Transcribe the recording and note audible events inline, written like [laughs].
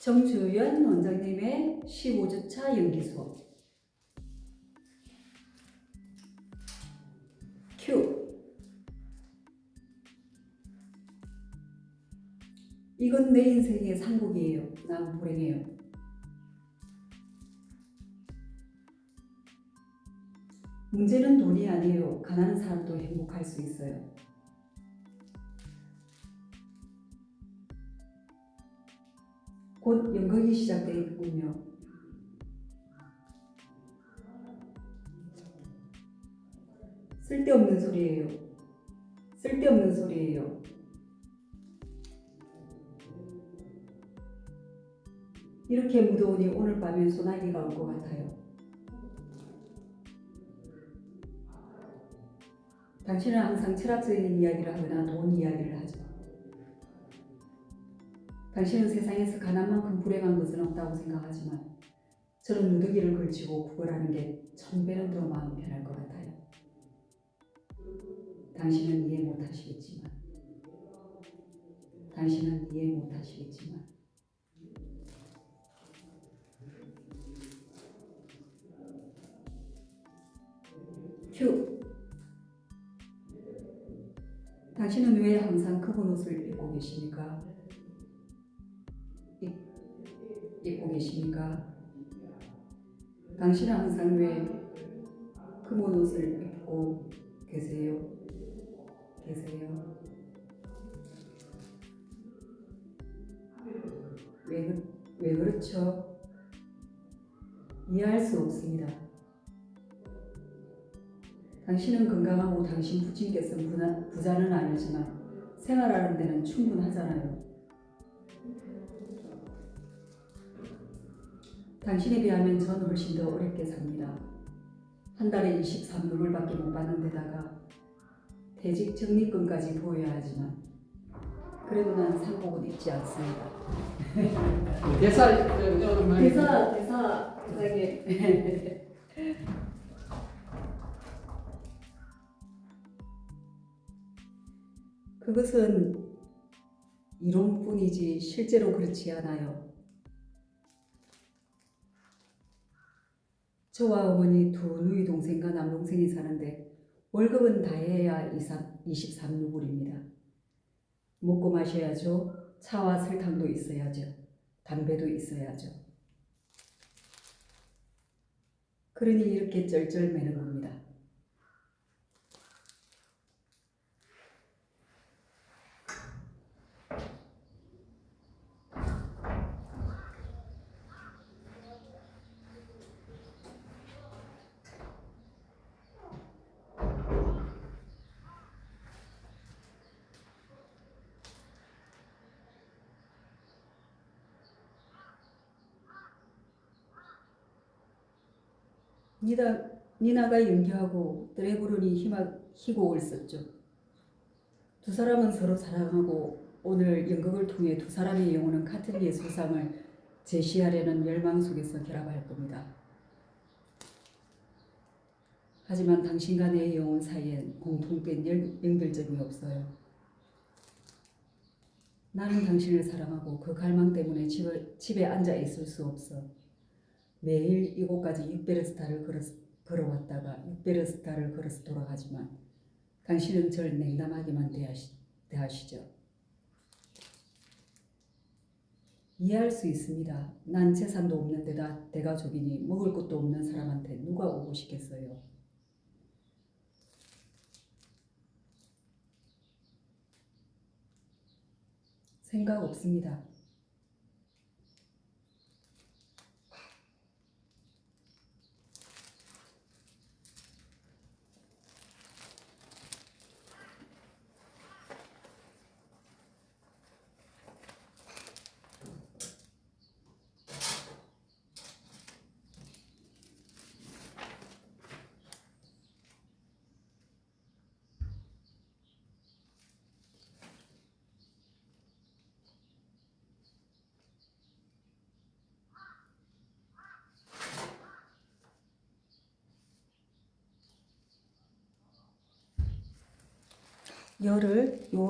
정주연 원장님의 15주차 연기 수업 큐 이건 내 인생의 상복이에요. 난 불행해요. 문제는 돈이 아니에요. 가난한 사람도 행복할 수 있어요. 곧 연극이 시작되겠군요. 쓸데없는 소리예요. 쓸데없는 소리예요. 이렇게 무더우니 오늘 밤엔 소나기가 올 것 같아요. 당신은 항상 철학적인 이야기를 하거나 돈 이야기를 하죠. 당신은 세상에서 가난만큼 불행한 것은 없다고 생각하지만 저는 누더기를 걸치고 구걸하는 게 천배는 더 마음 편할 것 같아요. 당신은 이해 못하시겠지만 당신은 이해 못하시겠지만 큐 당신은 왜 항상 크본 옷을 입고 계십니까? 입, 입고 계십니까? 당신은 항상 왜 크본 옷을 입고 계세요? 계세요? 왜, 그- 왜 그렇죠? 이해할 수 없습니다. 당신은 건강하고 당신 부친께서는 부나- 부자는 아니지만 생활하는 데는 충분하잖아요. 당신에 비하면 저는 훨씬 더 어렵게 삽니다. 한 달에 23루블밖에 못 받는 데다가 퇴직 적립금까지 보여야 하지만 그래도 난 상복은 입지 않습니다. 대사 저, 저, 뭐, 대사 대사 대사님 [laughs] 그것은 이론뿐이지 실제로 그렇지 않아요. 저와 어머니 두 누이 동생과 남동생이 사는데 월급은 다 해야 23루블입니다. 먹고 마셔야죠. 차와 설탕도 있어야죠. 담배도 있어야죠. 그러니 이렇게 쩔쩔매는 겁니다. 니나, 니나가 연기하고 희마, 희곡을 썼죠. 두 사람은 서로 사랑하고 오늘 연극을 통해 두 사람의 영혼은 같은 예술상을 제시하려는 열망 속에서 결합할 겁니다. 하지만 당신과 내 영혼 사이엔 공통된 연- 연결점이 없어요. 나는 당신을 사랑하고 그 갈망 때문에 집에, 집에 앉아 있을 수 없어. 매일 이곳까지 육베르스타를 걸어, 걸어왔다가 육베르스타를 걸어서 돌아가지만 당신은 절 냉담하게만 대하시, 대하시죠. 이해할 수 있습니다. 난 재산도 없는 데다 대가족이니 먹을 것도 없는 사람한테 누가 오고 싶겠어요. 생각 없습니다. 열을 요